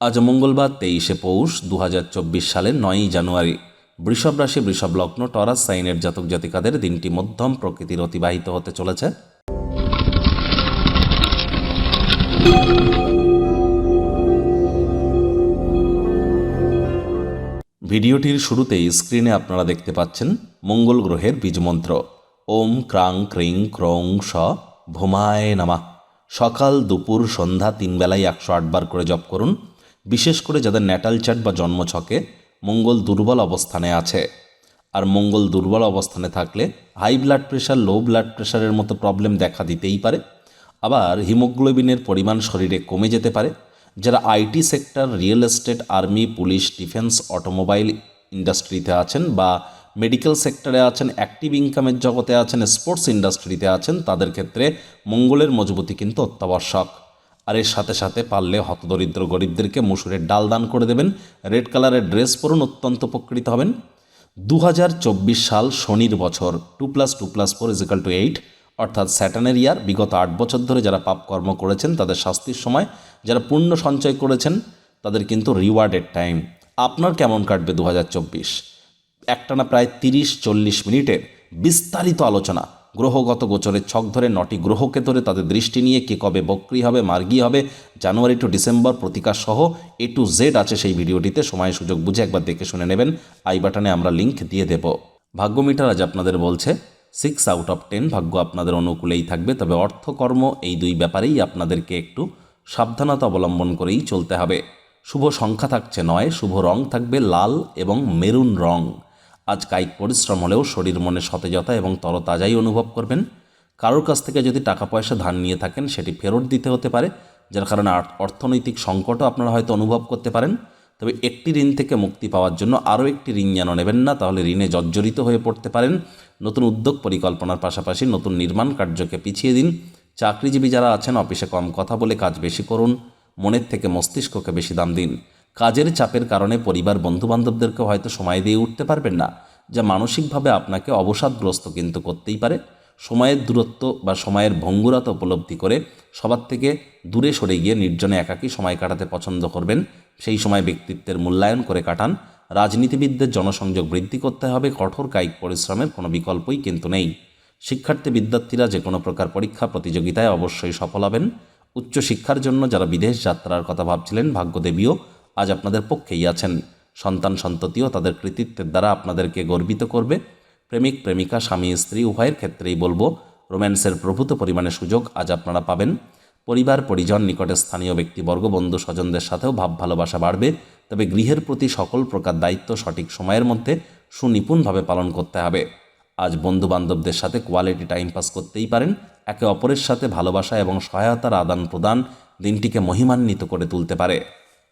আজ মঙ্গলবার তেইশে পৌষ দু হাজার চব্বিশ সালের নয়ই জানুয়ারি। বৃষভ রাশি, বৃষভ লগ্ন, টরাস সাইনের জাতক জাতিকাদের দিনটি মধ্যম প্রকৃতির অতিবাহিত হতে চলেছে। ভিডিওটির শুরুতেই স্ক্রিনে আপনারা দেখতে পাচ্ছেন মঙ্গল গ্রহের বীজমন্ত্র। ওম ক্রাং ক্রিং ক্রং স ভুমায় নামা। সকাল দুপুর সন্ধ্যা তিন বেলায় একশো আটবার করে জপ করুন। বিশেষ করে যাদের ন্যাটাল চার্ট বা জন্মছকে মঙ্গল দুর্বল অবস্থানে আছে। আর মঙ্গল দুর্বল অবস্থানে থাকলে high blood pressure low blood প্রেশারের মতো প্রবলেম দেখা দিতেই পারে। আবার হিমোগ্লোবিনের পরিমাণ শরীরে কমে যেতে পারে, যারা IT sector real estate army police defence automobile ইন্ডাস্ট্রিতে আছেন বা মেডিকেল সেক্টরে আছেন অ্যাক্টিভ ইনকামের জগতে আছেন স্পোর্টস ইন্ডাস্ট্রিতে আছেন, তাদের ক্ষেত্রে মঙ্গলের মজবুতি কিন্তু অত্যাবশ্যক। আর এর সাথে সাথে পারলে হতদরিদ্র গরিবদেরকে মুসুরের ডাল দান করে দেবেন। রেড কালারের ড্রেস পরুন, অত্যন্ত উপকৃত হবেন। দু হাজার চব্বিশ সাল শনির বছর, two plus two plus four is equal to eight, অর্থাৎ স্যাটানের ইয়ার, বিগত আট বছর ধরে যারা পাপকর্ম করেছেন, তাদের শাস্তির সময়, যারা পুণ্য সঞ্চয় করেছেন, তাদের কিন্তু রিওয়ার্ডের টাইম আপনার কেমন কাটবে দু হাজার চব্বিশ? একটানা প্রায় তিরিশ চল্লিশ মিনিটের বিস্তারিত আলোচনা। গ্রহগত গোচরের ছক ধরে নটি গ্রহকে ধরে তাদের দৃষ্টি নিয়ে কে কবে বক্রি হবে, মার্গী হবে, জানুয়ারি টু ডিসেম্বর প্রতিকার সহ এ টু জেড আছে সেই ভিডিওটিতে। সময় সুযোগ বুঝে একবার দেখে শুনে নেবেন। আই বাটনে আমরা লিংক দিয়ে দেব। ভাগ্য মিটার আজ আপনাদের বলছে সিক্স আউট অফ টেন ভাগ্য আপনাদের অনুকূলেই থাকবে, তবে অর্থকর্ম এই দুই ব্যাপারেই আপনাদেরকে একটু সাবধানতা অবলম্বন করেই চলতে হবে। শুভ সংখ্যা থাকছে নয়, শুভ রং থাকবে লাল এবং মেরুন রং। আজ কায়িক পরিশ্রম হলেও শরীর, মনে সতেজতা এবং তরতাজাই অনুভব করবেন। কারোর কাছ থেকে যদি টাকা পয়সা ধার নিয়ে থাকেন, সেটি ফেরত দিতে হতে পারে, যার কারণে অর্থনৈতিক সংকটও আপনারা হয়তো অনুভব করতে পারেন। তবে একটি ঋণ থেকে মুক্তি পাওয়ার জন্য আরও একটি ঋণ যেন নেবেন না, তাহলে ঋণে জর্জরিত হয়ে পড়তে পারেন। নতুন উদ্যোগ পরিকল্পনার পাশাপাশি নতুন নির্মাণ কার্যকে পিছিয়ে দিন। চাকরিজীবী যারা আছেন, অফিসে কম কথা বলে কাজ বেশি করুন। মনের থেকে মস্তিষ্ককে বেশি দাম দিন। কাজের চাপের কারণে পরিবার বন্ধুবান্ধবদেরকেও হয়তো সময় দিয়ে উঠতে পারবেন না, যা মানসিকভাবে আপনাকে অবসাদগ্রস্ত কিন্তু করতেই পারে। সময়ের দূরত্ব বা সময়ের ভঙ্গুরতা উপলব্ধি করে সবার থেকে দূরে সরে গিয়ে নির্জনে একাকী সময় কাটাতে পছন্দ করবেন। সেই সময় ব্যক্তিত্বের মূল্যায়ন করে কাটান। রাজনীতিবিদদের জনসংযোগ বৃদ্ধি করতে হবে। কঠোর কায়িক পরিশ্রমের কোনো বিকল্পই কিন্তু নেই। শিক্ষার্থী বিদ্যার্থীরা যে কোনো প্রকার পরীক্ষা প্রতিযোগিতায় অবশ্যই সফল হবেন। উচ্চশিক্ষার জন্য যারা বিদেশ যাত্রার কথা ভাবছিলেন, ভাগ্যদেবীও আজ আপনাদের পক্ষেই আছেন। সন্তান সন্ততিও তাদের কৃতিত্বের দ্বারা আপনাদেরকে গর্বিত করবে। প্রেমিক, প্রেমিকা, স্বামী, স্ত্রী, উভয়ের ক্ষেত্রেই বলব, রোম্যান্সের প্রভূত পরিমাণে সুযোগ আজ আপনারা পাবেন। পরিবার, পরিজন, নিকটে স্থানীয় ব্যক্তিবর্গ, বন্ধু, স্বজনদের সাথেও ভাব, ভালোবাসা বাড়বে। তবে গৃহের প্রতি সকল প্রকার দায়িত্ব সঠিক সময়ের মধ্যে সুনিপুণভাবে পালন করতে হবে। আজ বন্ধু বান্ধবদের সাথে কোয়ালিটি টাইম পাস করতেই পারেন। একে অপরের সাথে ভালোবাসা এবং সহায়তার আদান প্রদান দিনটিকে মহিমান্বিত করে তুলতে পারে।